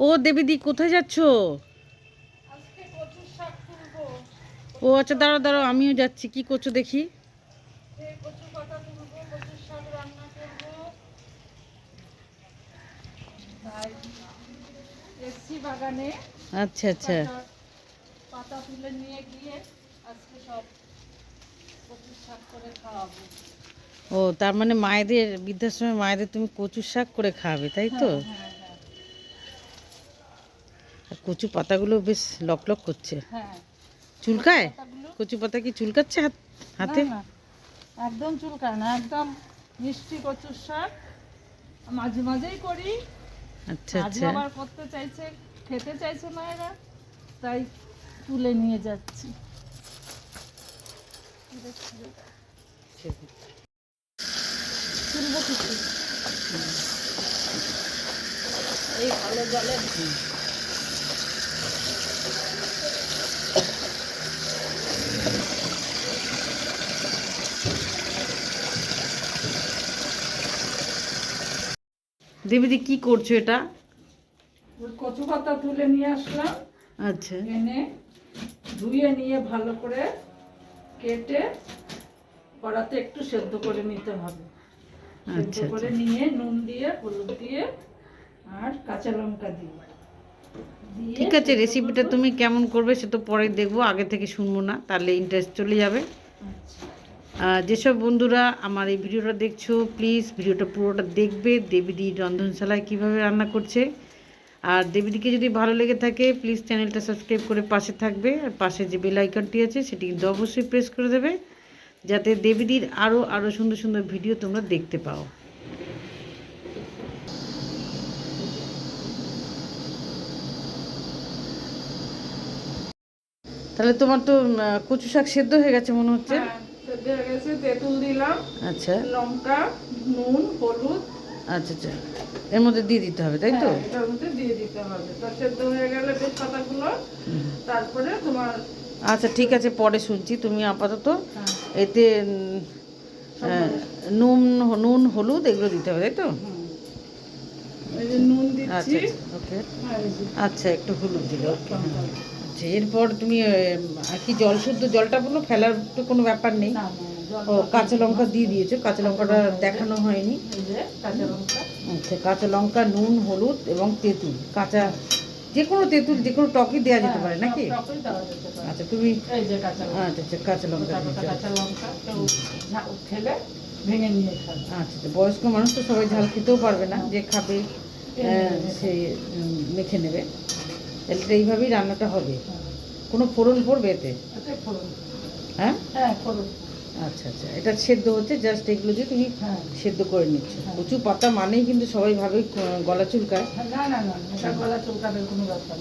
ও দেবীদি কোথায় যাচ্ছ? ও আচ্ছা দাঁড়াও দাঁড়াও আমিও যাচ্ছি। কি করছ দেখি? আচ্ছা আচ্ছা। পাতা- পাতা তুলে নিয়ে গিয়ে আজকে সব কচুর শাক করে খাওয়াবো। ও তার মানে মায়েদের বৃদ্ধাশ্রমে মায়েদের তুমি কচুর শাক করে খাওয়াবে তাই তো? হ্যাঁ হ্যাঁ। আর কচু পাতাগুলো বেশ লক লক করছে। হ্যাঁ। চুলকায়? কচু পাতা কি চুলকাচ্ছে হাত একদম চুলকায় না একদম মিষ্টি কচুর শাক। মাঝে মাঝেই করি। আচ্ছা আচ্ছা। আবার করতে চাইছে খেতে চাইছে মায়েরা তাই তুলে নিয়ে যাচ্ছি। এই ভালো জলে দেবীদি কি করছ এটা? কচু পাতা তুলে নিয়ে আসলাম। আচ্ছা। এনে ধুয়ে নিয়ে ভালো করে কেটে কড়াতে একটু সেদ্ধ করে নিতে হবে। সেদ্ধ আচ্ছা করে আচ্ছা নিয়ে নুন দিয়ে হলুদ দিয়ে আর কাঁচা লঙ্কা দিয়ে। ঠিক আছে রেসিপিটা তুমি কেমন করবে সে তো পরে দেখব আগে থেকে শুনব না তাহলে ইন্টারেস্ট চলে যাবে। আচ্ছা, যেসব বন্ধুরা আমার এই ভিডিওটা দেখছ প্লিজ ভিডিওটা পুরোটা দেখবে। দেবীদি রন্ধনশালায় কীভাবে রান্না করছে। আর দেবীদিকে যদি ভালো লেগে থাকে প্লিজ চ্যানেলটা সাবস্ক্রাইব করে পাশে থাকবে। আর পাশে যে বেল আইকনটি আছে, সেটি কিন্তু অবশ্যই প্রেস করে দেবে, যাতে দেবীদির আরও আরও সুন্দর সুন্দর ভিডিও তোমরা দেখতে পাও। তাহলে তোমার তো কচু শাক সেদ্ধ হয়ে গেছে মনে হচ্ছে। হ্যাঁ, গেছে তেঁতুল দিলাম আচ্ছা। লঙ্কা নুন হলুদ। আচ্ছা আচ্ছা। এর মধ্যে দিয়ে দিতে হবে তাই তো? হ্যাঁ, এটার মধ্যে দিয়ে দিতে হবে। তা সেদ্ধ হয়ে গেলে বেশ পাতাগুলো তারপরে তোমার আচ্ছা ঠিক আছে পরে শুনছি। তুমি আপাতত হ্যাঁ, এতে নুন নুন হলুদ এগুলো দিতে হবে তাই তো? নুন আচ্ছা দিচ্ছি। আচ্ছা আচ্ছা একটু হলুদ দিলে। আচ্ছা এরপর তুমি আর কি জল শুদ্ধ জলটা কোনো ফেলার তো কোনো ব্যাপার নেই? ও কাঁচা লঙ্কা দিয়ে দিয়েছ কাঁচা লঙ্কাটা দেখানো হয়নি। আচ্ছা কাঁচা লঙ্কা নুন হলুদ এবং তেঁতুল কাঁচা যে কোনো তেঁতুল যে কোনো টকই দেওয়া যেতে পারে নাকি? হ্যাঁ, দেওয়া যেতে পারে। আচ্ছা তুমি কাঁচা আচ্ছা আচ্ছা কাঁচা লঙ্কা ভেঙে নিয়ে আচ্ছা আচ্ছা বয়স্ক মানুষ তো সবাই ঝাল খেতেও পারবে না যে খাবে সে মেখে নেবে। তো এইভাবেই রান্নাটা হবে? কোনো ফোড়ন পড়বে এতে? হ্যাঁ? হ্যাঁ আচ্ছা আচ্ছা এটা সেদ্ধ হচ্ছে জাস্ট এগুলো দিয়ে তুমি হ্যাঁ। সেদ্ধ করে নিচ্ছ। হ্যাঁ। কচু পাতা মানেই কিন্তু সবাই ভাবে গলা চুলকায়। না না না না, গলা চুলকানোর কোনো ব্যাপার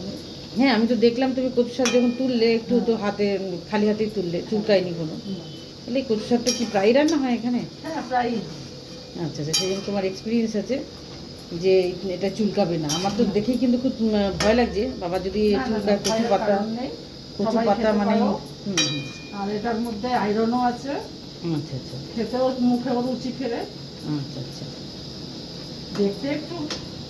হ্যাঁ আমি তো দেখলাম তুমি কচু শাক যখন তুললে একটু তো হাতে খালি হাতেই তুললে চুলকায়নি কোনো। তাহলে এই কচু শাকটা কি প্রায় রান্না হয় এখানে? হ্যাঁ প্রায় আচ্ছা আচ্ছা সেই জন্য তোমার এক্সপিরিয়েন্স আছে। যে এটা চুলকাবে না। আমার তো দেখেই কিন্তু খুব ভয় লাগছে। বাবা যদি চুলকায় কচু পাতা কচু পাতা মানে আর এটার মধ্যে আয়রনও আছে। আচ্ছা আচ্ছা। খেতেও মুখেও রুচি ফেরে। আচ্ছা আচ্ছা। দেখতে একটু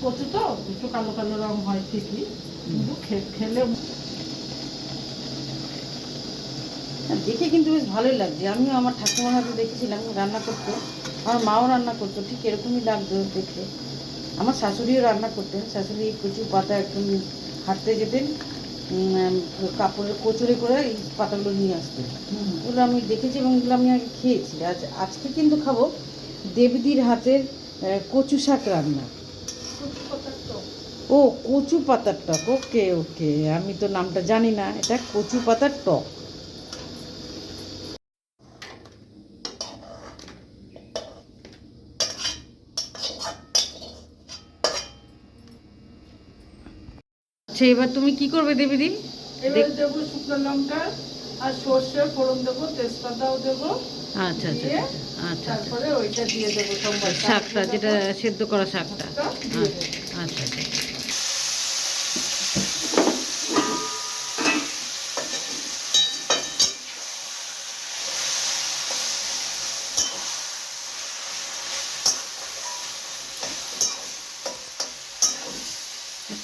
কচু তো একটু কালো কালো রং হয় ঠিকই কিন্তু খেলে দেখে কিন্তু বেশ ভালোই লাগছে। আমিও আমার ঠাকুমার হাতে দেখেছিলাম রান্না করতো। আমার মাও রান্না করতো ঠিক এরকমই লাগতো দেখতে। আমার শাশুড়িও রান্না করতেন। শাশুড়ি কচু পাতা একদম হাঁটতে যেতেন কাপড়ের কোচরে করে এই পাতাগুলো নিয়ে আসতেন। এগুলো আমি দেখেছি এবং এগুলো আমি আগে খেয়েছি। আজ আজকে কিন্তু খাব দেবদির হাতের কচু শাক রান্না। কচু পাতার টক। ও কচু পাতার টক। ওকে ওকে আমি তো নামটা জানি না। এটা কচু পাতার টক। আচ্ছা এবার তুমি কি করবে দেবীদি? দিন দেবো শুকনো লঙ্কা আর সর্ষে ফোড়ন দেবো তেজপাতাও দেবো। আচ্ছা আচ্ছা আচ্ছা আচ্ছা। তারপরে ওইটা দিয়ে দেবো শাকটা যেটা সেদ্ধ করা শাকটা। আচ্ছা আচ্ছা।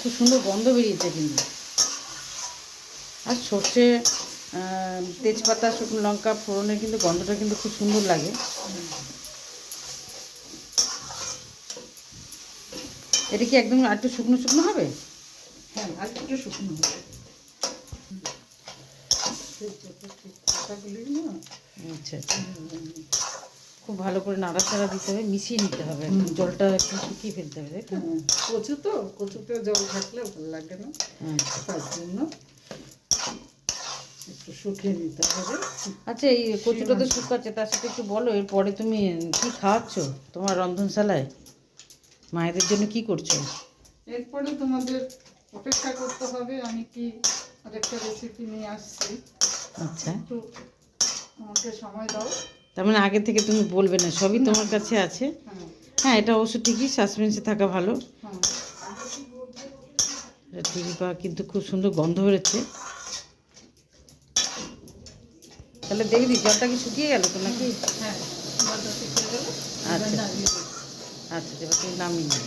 খুব সুন্দর গন্ধ বেরিয়েছে কিন্তু। আর সর্ষে তেজপাতা শুকনো লঙ্কা ফোড়নের কিন্তু গন্ধটা কিন্তু খুব সুন্দর লাগে। এটা কি একদম একটু শুকনো শুকনো হবে? হ্যাঁ আর একটু শুকনো হবে। আচ্ছা আচ্ছা। খুব ভালো করে নাড়াচাড়া দিতে হবে মিশিয়ে নিতে হবে। জলটা একটু শুকিয়ে ফেলতে হবে কচু তো কচুতে জল থাকলে ভালো লাগে না। আচ্ছা। তার জন্য একটু শুকিয়ে নিতে হবে। আচ্ছা এই কচুটা তো শুকাচ্ছে তার সাথে একটু বলো এরপরে তুমি কি খাওয়াচ্ছ? তোমার রন্ধনশালায়? মায়েদের জন্য কি করছ? এরপরে তোমাদের অপেক্ষা করতে হবে আমি কি আরেকটা রেসিপি নিয়ে আসছি। আচ্ছা। একটু আমাকে সময় দাও। তার মানে আগে থেকে তুমি বলবে না সবই তোমার কাছে আছে। হ্যাঁ এটা অবশ্য ঠিকই সাসপেন্সে থাকা ভালো। টিভি পা কিন্তু খুব সুন্দর গন্ধ বেরোচ্ছে। তাহলে দেখবি জলটা কি শুকিয়ে গেল তো নাকি? আচ্ছা। আচ্ছা এবার তুমি নিলে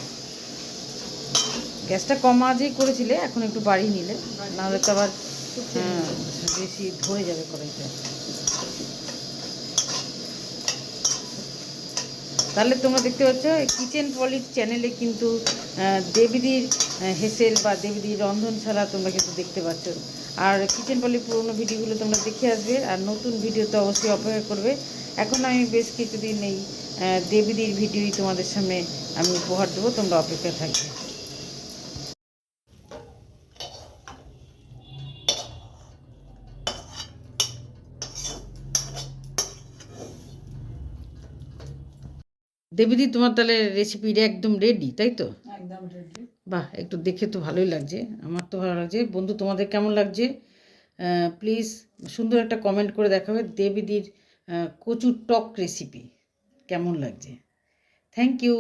গ্যাসটা কম আজই করেছিলে এখন একটু বাড়িয়ে নিলে। নাহলে তো আবার হ্যাঁ, বেশি ধরে যাবে কড়াইটা তাহলে তোমরা দেখতে পাচ্ছ কিচেন পলির চ্যানেলে কিন্তু দেবীদির হেসেল বা দেবীদির রন্ধনশালা তোমরা কিন্তু দেখতে পাচ্ছ। আর কিচেন পলি পুরোনো ভিডিওগুলো তোমরা দেখে আসবে, আর নতুন ভিডিও তো অবশ্যই অপেক্ষা করবে। এখন আমি বেশ কিছুদিন এই দেবীদির ভিডিওই তোমাদের সামনে আমি উপহার দেবো, তোমরা অপেক্ষা থাকবে। দেবীদি তোমার তাহলে রেসিপিটা একদম রেডি তাই তো? একদম রেডি বাহ একটু দেখে তো ভালোই লাগছে আমার তো ভালো লাগছে। বন্ধু তোমাদের কেমন লাগছে? প্লিজ সুন্দর একটা কমেন্ট করে দেখাবে দেবীদির কচুর টক রেসিপি কেমন লাগছে? Thank you